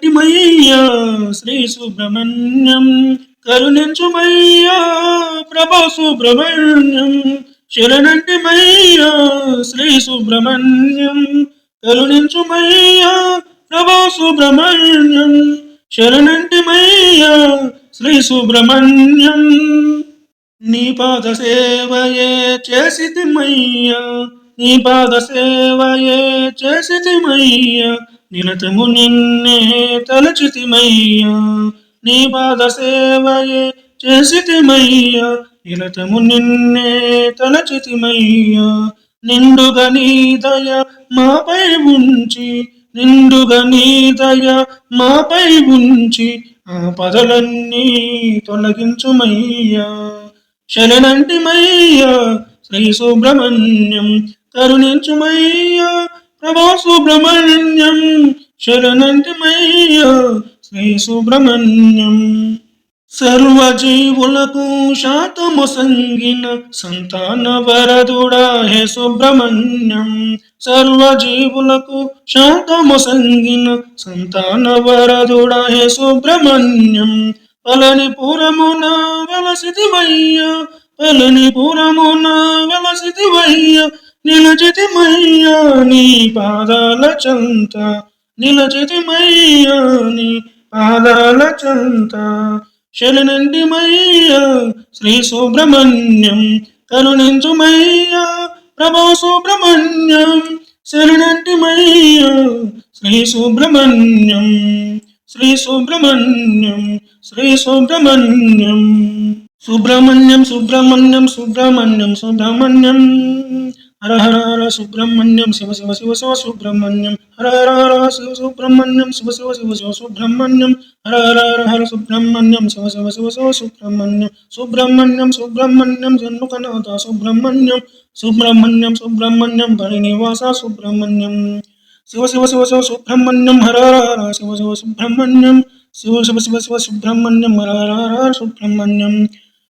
శరణంటిమయ్యా శ్రీ సుబ్రహ్మణ్యం కరుణించుమయ్యా ప్రభా సుబ్రహ్మణ్యం శరణంటిమయ్యా శ్రీ సుబ్రహ్మణ్యం కరుణించుమయ్యా ప్రభా సుబ్రహ్మణ్యం శరణంటిమయ్యా శ్రీ సుబ్రహ్మణ్యం. నీ పాద సేవయే చేసితిమయ్యా నీ పాద సేవయే చేసితిమయ్యా నిరతము నిన్నే తలచితిమయ్యా. నీ పాద సేవయే చేసితిమయ్యా. నిరతము నిన్నే తలచితిమయ్యా. నిండుగా నీ దయ మాపై ఉంచి నిండుగా నీ దయ మాపై ఉంచి ఆ పదలన్నీ తొలగించుమయ్యా. శరణంటిమయ్యా శ్రీ సుబ్రహ్మణ్యం కరుణించుమయ్యా. ప్రభా సుబ్రహ్మణ్యం శరణంటిమయ్యా శ్రీ సుబ్రహ్మణ్యం. సర్వజీవులకు శాతము సంగిన సంతాన వరదుడా హే సుబ్రహ్మణ్యం. సర్వజీవులకు శాతము సంగిన సంతాన వరదుడా హే సుబ్రహ్మణ్యం. పలని పురమున వెలసితిమయ్య పలని పురమున వెలసితిమయ్య నిలచితిమయ్య నీ పాదాల చంత నిలచితిమయ్య నీ పాదాల చంత. శరణంటిమయ్య శ్రీ సుబ్రహ్మణ్యం కరుణించుమయ్య ప్రభా సుబ్రహ్మణ్యం. శరణంటిమయ్య శ్రీ సుబ్రహ్మణ్యం శ్రీ సుబ్రహ్మణ్యం శ్రీ సుబ్రహ్మణ్యం. సుబ్రహ్మణ్యం సుబ్రహ్మణ్యం సుబ్రహ్మణ్యం సుబ్రహ్మణ్యం. हर हर हर सुब्रह्मण्यम शिव शिव शिव शिव सुब्रह्मण्यम हर हर हर शिव सुब्रह्मण्यम शिव शिव शिव शिव सुब्रह्मण्यम हर हर हर हर सुब्रह्मण्यम शिव शिव शिव शिव सुब्रह्मण्यम सुब्रह्मण्यम सुब्रह्मण्यम जन्मुखनाथ सुब्रह्मण्यम सुब्रह्मण्यम सुब्रह्मण्यम परिनिवास सुब्रह्मण्यम शिव शिव शिव शिव सुब्रह्मण्यम हर हर हर शिव शिव सुब्रह्मण्यम शिव शिव शिव शिव सुब्रह्मण्यम हर हर हर सुब्रह्मण्यम